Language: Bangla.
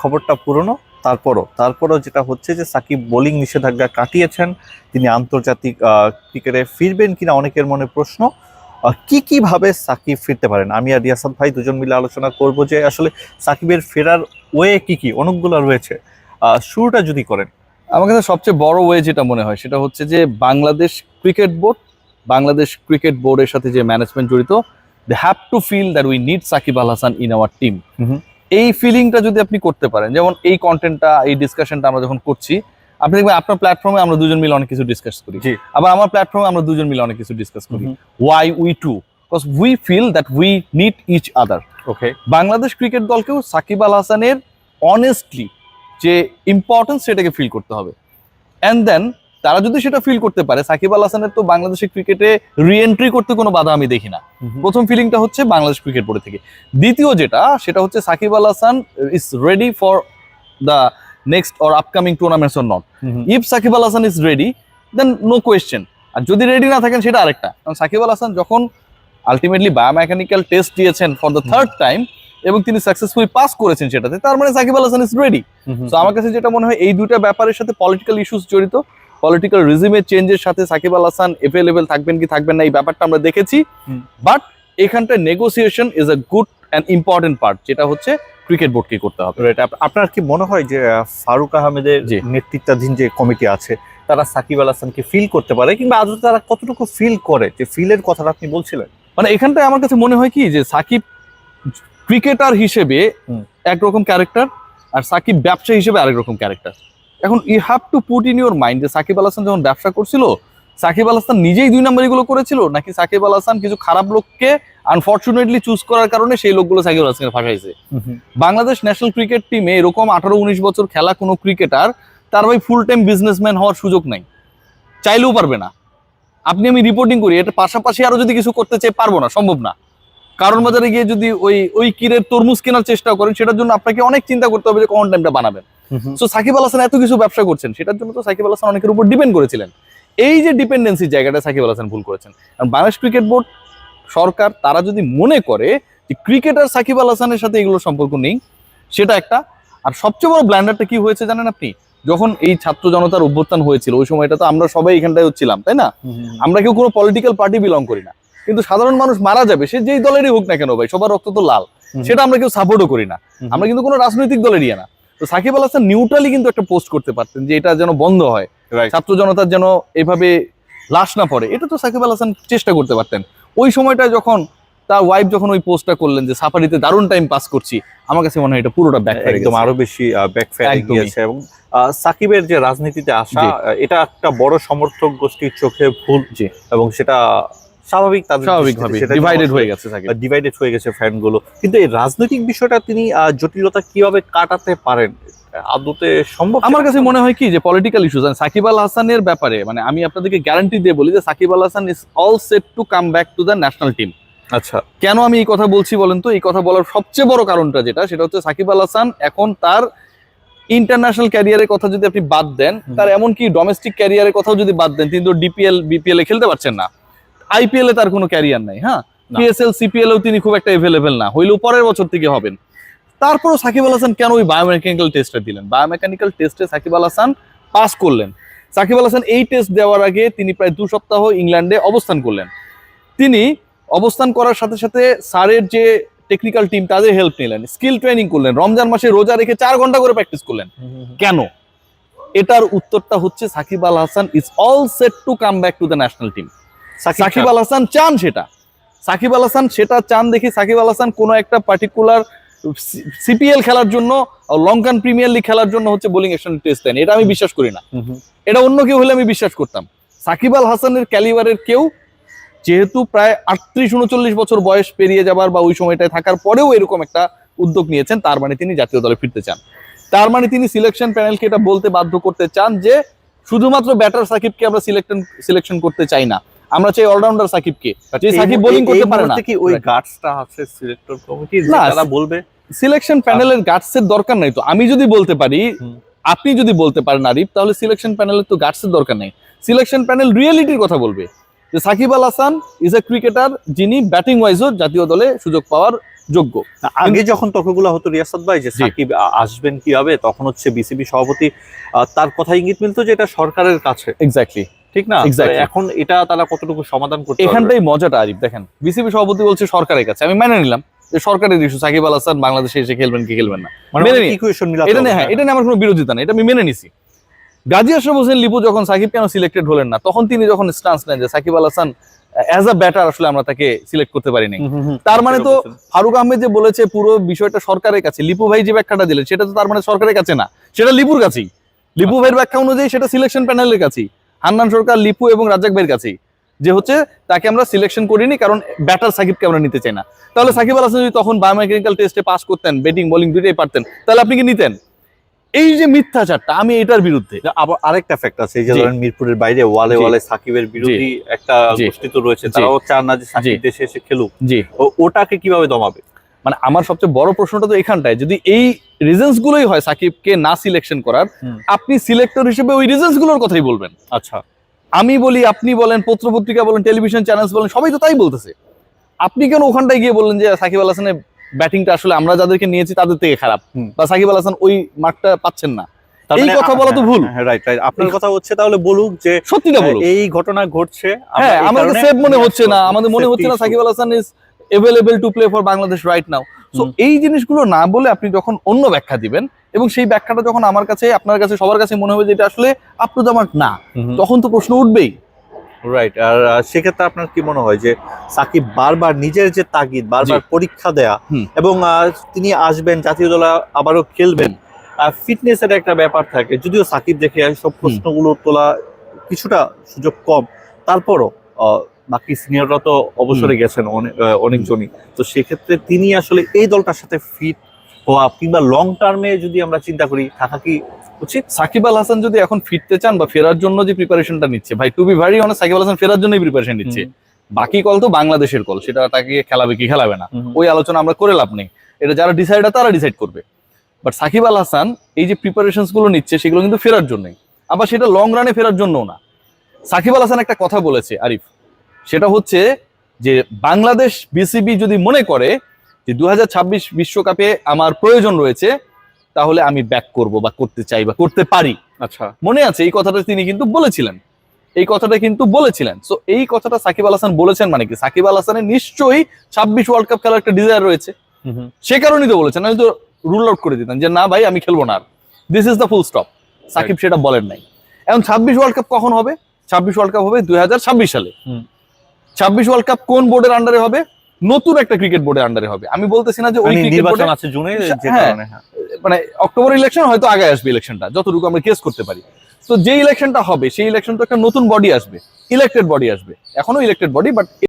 খবরটা পুরনো তারপরও তারপরও যেটা হচ্ছে যে সাকিব বোলিং নিষেধাজ্ঞা কাটিয়েছেন তিনি আন্তর্জাতিক ক্রিকেটে ফিরবেন কিনা অনেকের মনে প্রশ্ন কি কি ভাবে সাকিব ফিরতে পারেন? আমি আর রিয়াসাদ ভাই দুজন মিলে আলোচনা করব যে আসলে সাকিবের ফেরার ওয়ে কি কি অনেকগুলো রয়েছে। শুরুটা যদি করেন। আমার কাছে সবচেয়ে বড় ওয়ে যেটা মনে হয় সেটা হচ্ছে যে Bangladesh cricket board Bangladesh cricket বোর্ডের সাথে যে ম্যানেজমেন্ট জড়িত they have to feel that we need Shakib Al Hasan in our team. এই ফিলিংটা যদি আপনি করতে পারেন যেমন এই কন্টেন্টটা এই ডিসকাশনটা আমরা যখন করছি আপনি দেখবেন আপনার প্ল্যাটফর্মে আমরা দুজন মিলে অনেক কিছু ডিসকাস করি। আবার আমার প্ল্যাটফর্মে আমরা দুজন মিলে অনেক কিছু ডিসকাস করি। Why we do because we feel that we need each other okay Bangladesh cricket দলকেও Shakib Al হাসানের অনেস্টলি যে ইম্পর্টেন্স সেটাকে ফিল করতে হবে। অ্যান্ড দেন তারা যদি সেটা ফিল করতে পারে সাকিব আল হাসানের তো বাংলাদেশের ক্রিকেটে রিএন্ট্রি করতে কোনো বাধা আমি দেখি না। প্রথম ফিলিংটা হচ্ছে বাংলাদেশ ক্রিকেট বোর্ডের থেকে। দ্বিতীয় যেটা সেটা হচ্ছে Shakib Al Hasan is ready for the next or upcoming tournaments or not if Shakib Al Hasan is ready then no question আর যদি রেডি না থাকেন সেটা আরেকটা। কারণ সাকিব আল হাসান যখন আলটিমেটলি বায়োমেকানিক্যাল টেস্ট দিয়েছেন ফর দ্য থার্ড টাইম এবং তিনি সাকসেসফুলি পাস করেছেন সেটাতে তার মানে সাকিব আল হাসান ইজ রেডি তো আমার কাছে যেটা মনে হয় এই দুটা ব্যাপারের সাথে পলিটিক্যাল ইস্যুস জড়িত। পলিটিক্যাল রিজিমের চেঞ্জের সাথে সাকিব আল হাসান এভেলেবেল থাকবেন কি থাকবেন না এই ব্যাপারটা আমরা দেখেছি। বাট এখানটা negotiation is a good and important part যেটা হচ্ছে ক্রিকেট বোর্ডকে করতে হবে. আপনার কি মনে হয় যে ফারুক আহমেদের জি। নেতৃত্বাধীন যে কমিটি আছে তারা সাকিব আল হাসানকে ফিল করতে পারে কিংবা আদৌ তারা কতটুকু ফিল করে? যে ফিলের কথাটা আপনি বলছিলেন। মানে এখানটায় আমার কাছে মনে হয় কি যে সাকিব ক্রিকেটার হিসেবে একরকম ক্যারেক্টার আর সাকিব ব্যবসা হিসেবে আরেক রকম ক্যারেক্টার এখন you have to put in your mind যে সাকিব আল হাসান যখন ব্যবসা করছিল সাকিব আল হাসান নিজেই দুই নম্বর এগুলো করেছিল? নাকি সাকিব আল হাসান কিছু খারাপ লোককে আনফর্চুনেটলি চুজ করার কারণে সেই লোকগুলো সাকিব আল হাসানকে ফাঁসাইছে? বাংলাদেশ ন্যাশনাল ক্রিকেট টিমে এরকম আঠারো উনিশ বছর খেলা কোনো ক্রিকেটার তার ভাই ফুল টাইম বিজনেসম্যান হওয়ার সুযোগ নাই। চাইলেও পারবে না। আপনি আমি রিপোর্টিং করি এটা পাশাপাশি আরও যদি কিছু করতে চাই পারব না সম্ভব না। কারণ বাজারে গিয়ে যদি ওই ওই কিরের তরমুজ কেনার চেষ্টা করেন সেটার জন্য আপনাকে অনেক চিন্তা করতে হবে যে কোন টাইমটা বানাবেন। সো সাকিব আল হাসান এত কিছু ব্যবসা করছেন সেটার জন্য তো সাকিব আল হাসান অনেকের উপর ডিপেন্ড করেছিলেন। এই যে ডিপেন্ডেন্সি জায়গাটা সাকিব আল হাসান ভুল করেছেন। কারণ বাংলাদেশ ক্রিকেট বোর্ড সরকার তারা যদি মনে করে যে ক্রিকেটার সাকিব আল হাসানের সাথে এগুলো সম্পর্ক নেই সেটা একটা। আর সবচেয়ে বড় ব্ল্যান্ডারটা কি হয়েছে জানেন আপনি? যখন এই ছাত্র জনতার অভ্যুত্থান হয়েছিল ওই সময়টা তো আমরা সবাই এখানটায় হচ্ছিলাম তাই না? আমরা কেউ কোনো পলিটিক্যাল পার্টি বিলং করি না। কিন্তু সাধারণ মানুষ মারা যাবে সে যেই দলেরই হোক না কেন ভাই সবার রক্ত তো লাল। সেটা আমরা কেউ সাপোর্টও করি না। আমরা কিন্তু কোনো রাজনৈতিক দলেরই না। তো সাকিব আল হাসান নিউট্রালি কিন্তু একটা পোস্ট করতে পারতেন যে এটা যেন বন্ধ হয়। ছাত্র জনতার যেন এভাবে লাশ না পড়ে। এটা তো সাকিব আল হাসান চেষ্টা করতে পারতেন। ওই সময়টা যখন তার ওয়াইফ যখন ওই পোস্টটা করলেন যে সাফারিতে দারুণ টাইম পাস করছি আমার কাছে মনে হয় এটা পুরোটা ব্যাক একদম আরও বেশি ব্যাকফায়ার। গিয়েছে এবং সাকিবের যে রাজনীতিতে আসা এটা একটা বড় সমর্থক গোষ্ঠীর চোখে ভুল এবং সেটা স্বাভাবিক তাদের স্বাভাবিকভাবে ডিভাইডেড হয়ে গেছে ডিভাইডেড হয়ে গেছে ফ্যানগুলো কিন্তু এই রাজনৈতিক বিষয়টা তিনি জটিলতা কীভাবে কাটাতে পারেন? আদতে সম্ভব আমার কাছে মনে হয় কি যে পলিটিক্যাল ইস্যুস সাকিব আল হাসানের ব্যাপারে মানে আমি আপনাদেরকে গ্যারান্টি দিয়ে বলি যে Shakib Al Hasan is all set to come back to the national team আচ্ছা। কেন আমি এই কথা বলছি বলেন তো? এই কথা বলার সবচেয়ে বড় কারণটা যেটা সেটা হচ্ছে সাকিব আল হাসান এখন তার ইন্টারন্যাশনাল ক্যারিয়ারের কথা যদি আপনি বাদ দেন তার এমনকি ডোমেস্টিক ক্যারিয়ারের কথাও যদি বাদ দেন তিনি তো ডিপিএল বিপিএল এ খেলতে পারছেন না। আইপিএল এ তার কোনো ক্যারিয়ার নাই হ্যাঁ? পিএসএল সিপিএল এও তিনি খুব একটা এভেলেবেল না। হইলেও পরের বছর থেকে হবেন। তারপরও সাকিব আল হাসান কেন ওই বায়োমেকানিক্যাল টেস্টটা দিলেন? বায়োমেকানিক্যাল টেস্টে সাকিব আল হাসান পাস করলেন। সাকিব আল হাসান এই টেস্ট দেওয়ার আগে তিনি প্রায় দু সপ্তাহ ইংল্যান্ডে অবস্থান করলেন। তিনি অবস্থান করার সাথে সাথে স্যারের যে টেকনিক্যাল টিম তাদের হেল্প নিলেন। স্কিল ট্রেনিং করলেন। রমজান মাসে রোজা রেখে চার ঘণ্টা করে প্র্যাকটিস করলেন। কেন? এটার উত্তরটা হচ্ছে Shakib Al Hasan is all set to come back to the national team Shakib Al Hasan চান সেটা। সাকিব আল হাসান সেটা চান দেখি সাকিব আল হাসান কোনো একটা পার্টিকুলার সিপিএল খেলার জন্য লঙ্কান প্রিমিয়ার লিগ খেলার জন্য হচ্ছে বোলিং অ্যাকশন টেস্ট দেন এটা আমি বিশ্বাস করি না। এটা অন্য কেউ হলে আমি বিশ্বাস করতাম। সাকিব আল হাসানের ক্যালিবারের কেউ যেহেতু প্রায় আটত্রিশ উনচল্লিশ বছর বয়স পেরিয়ে যাবার বা ওই সময়টায় থাকার পরেও এরকম একটা উদ্যোগ নিয়েছেন তার মানে তিনি জাতীয় দলে ফিরতে চান। তার মানে তিনি সিলেকশন প্যানেলকে এটা বলতে বাধ্য করতে চান যে শুধুমাত্র ব্যাটার সাকিবকে আমরা সিলেকশন সিলেকশন করতে চাই না। আমরা চাই অলরাউন্ডার সাকিবকে যে সাকিব বোলিং করতে পারে না। কি ওই গার্ডসটা আছে সিলেক্টর কমিটি তারা বলবে? সিলেকশন প্যানেলের গার্ডসের দরকার নাই তো। আমি যদি বলতে পারি আপনি যদি বলতে পারেন আরিফ তাহলে সিলেকশন প্যানেলের তো গার্ডসের দরকার নেই। সিলেকশন প্যানেল রিয়েলিটির কথা বলবে। যে Shakib Al Hasan is a cricketer যিনি ব্যাটিং ওয়াইজও জাতীয় দলে সুযোগ পাওয়ার যোগ্য। আগে যখন তর্কগুলো হতো রিয়াসাদ ভাই যে সাকিব আসবেন কীভাবে তখন হচ্ছে বিসিবি সভাপতি তার কথা ইঙ্গিত মিলতো যে এটা সরকারের কাছে। এক্স্যাক্টলি ঠিক না. এখন এটা তারা কতটুকু সমাধান করতে এখানটাই মজাটা আরিফ দেখেন। বিসিবি সভাপতি বলছে সরকারের কাছে। আমি মেনে নিলাম যে সরকারের ইস্যু সাকিব আল হাসান বাংলাদেশে এসে খেলবেন কি খেলবেন না। মানে মেনে এটা নিয়ে হ্যাঁ এটা নিয়ে আমার কোনো বিরোধিতা নেই। এটা আমি মেনে নিছি। গাজী আশরাফ হোসেন লিপু যখন সাকিব কেন সিলেক্টেড হলেন না তখন তিনি যখন স্টান্স নেন যে Shakib Al Hasan as a batter আসলে আমরা তাকে সিলেক্ট করতে পারিনি। তার মানে তো ফারুক আহমেদ যে বলেছে পুরো বিষয়টা সরকারের কাছে লিপু ভাই যে ব্যাখ্যাটা দিলেন সেটা তো তার মানে সরকারের কাছে না সেটা লিপুর কাছেই। লিপু ভাইয়ের ব্যাখ্যা অনুযায়ী সেটা সিলেকশন প্যানেলের কাছেই। হান্নান সরকার লিপু এবং রাজ্জাক ভাইয়ের কাছেই যে হচ্ছে তাকে আমরা সিলেকশন করিনি কারণ ব্যাটার সাকিবকে আমরা নিতে চাই না। তাহলে সাকিব আল হাসান যদি তখন বায়োমেকানিক্যাল টেস্টে পাস করতেন ব্যাটিং বোলিং দুইটাই পারতেন তাহলে আপনি কি নিতেন? এই যে মিথ্যাচারটা আমি এটার বিরুদ্ধে। আবার আরেকটা ফ্যাক্ট আছে এই যে ধরেন মিরপুরের বাইরে ওয়ালে ওয়ালে সাকিবের বিরোধী একটা। গোষ্ঠী তো রয়েছে। তারাও চান না যে সাকিব। দেশে এসে খেলুক। ওটাকে কীভাবে দমাবে? মানে আমার সবচেয়ে বড় প্রশ্নটা তো এখানটায় যদি এই রিজনস গুলোই হয় সাকিবকে না সিলেকশন করার আপনি সিলেক্টর হিসেবে ওই রিজনসগুলোর কথাই বলবেন। আচ্ছা। আমি বলি আপনি বলেন পত্রপত্রিকা বলেন টেলিভিশন চ্যানেলস বলেন সবাই তো তাই বলতেছে। আপনি কেন ওখানটায় গিয়ে বললেন যে সাকিব আল হাসানের ব্যাটিংটা আসলে আমরা যাদেরকে নিয়েছি তাদের থেকে খারাপ? বা সাকিব আল হাসান ওই মাঠটা পাচ্ছেন না। এই মানে কথা বলা তো ভুল। হ্যাঁ রাইট রাইট আপনার কথা হচ্ছে তাহলে বলুক যে সত্যিটা বলুন এই ঘটনা ঘটছে। হ্যাঁ আমাদের সেফ মনে হচ্ছে না আমাদের মনে হচ্ছে না Shakib Al Hasan is available to play for Bangladesh right now so এই জিনিসগুলো না বলে আপনি যখন অন্য ব্যাখ্যা দিবেন এবং সেই ব্যাখ্যাটা যখন আমার কাছে আপনার কাছে সবার কাছে মনে হবে যে এটা আসলে আপ টু দ্য মার্ক না তখন তো প্রশ্ন উঠবেই। রাইট আর সেক্ষেত্রে আপনার কি মনে হয় যে সাকিব বারবার নিজের যে তাগিদ বারবার পরীক্ষা দেয়া এবং তিনি আসবেন জাতীয় দলে আবারও খেলবেন ফিটনেসের একটা ব্যাপার থাকে। যদিও সাকিব দেখে সব প্রশ্নগুলো তোলা কিছুটা সুযোগ কম তারপরও বাকি সিনিয়ররা তো অবসরে গেছেন অনেক- অনেকজনই। তো সেক্ষেত্রে তিনি আসলে এই দলটার সাথে ফিট হওয়া কিংবা লং টার্মে যদি আমরা চিন্তা করি থাকা কি উচিত? সাকিব আল হাসান যদি এখন ফিরতে চান বা ফেরার জন্য যে প্রিপারেশনটা নিচ্ছে ভাই to be very honest Shakib Al Hasan ফেরার জন্যই প্রিপারেশন নিচ্ছে। বাকি কল তো বাংলাদেশের কল সেটা তাকে খেলাবে কি খেলাবে না। ওই আলোচনা আমরা করে লাভ নেই। এটা যারা ডিসাইডার তারা ডিসাইড করবে। বাট সাকিব আল হাসান এই যে প্রিপারেশনসগুলো নিচ্ছে সেগুলো কিন্তু ফেরার জন্যই। আবার সেটা লং রানে ফেরার জন্যও না। সাকিব আল হাসান একটা কথা বলেছে আরিফ। সেটা হচ্ছে যে বাংলাদেশ বিসিবি যদি মনে করে যে দু বিশ্বকাপে আমার প্রয়োজন রয়েছে তাহলে আমি ব্যাক করব বা করতে চাই বা করতে পারি। আচ্ছা। মনে আছে এই কথাটা তিনি কিন্তু বলেছিলেন। এই কথাটা কিন্তু বলেছিলেন। সো এই কথাটা সাকিব আল হাসান বলেছেন মানে কি? সাকিব আল হাসানের নিশ্চয়ই ছাব্বিশ ওয়ার্ল্ড কাপ খেলার একটা ডিজায়ার রয়েছে। সে কারণেই তো বলেছেন। আমি তো রুল আউট করে দিতাম যে না ভাই আমি খেলব না this is the full stop Shakib সেটা বলেন নাই। এখন ছাব্বিশ ওয়ার্ল্ড কাপ কখন হবে? ছাব্বিশ ওয়ার্ল্ড কাপ হবে দুই হাজার ছাব্বিশ সালে। ছাব্বিশ ওয়ার্ল্ড কাপ কোন বোর্ডের আন্ডারে হবে? নতুন একটা ক্রিকেট বোর্ডের আন্ডারে হবে। আমি বলতেছি না যে ওই মানে নির্বাচন আছে জুনে হ্যাঁ। হ্যাঁ। মানে অক্টোবর ইলেকশন হয়তো আগে আসবে ইলেকশনটা যতটুকু আমরা কেস করতে পারি। তো যে ইলেকশনটা হবে সেই ইলেকশন তো একটা নতুন বডি আসবে ইলেক্টেড বডি আসবে। এখনও ইলেক্টেড বডি বাট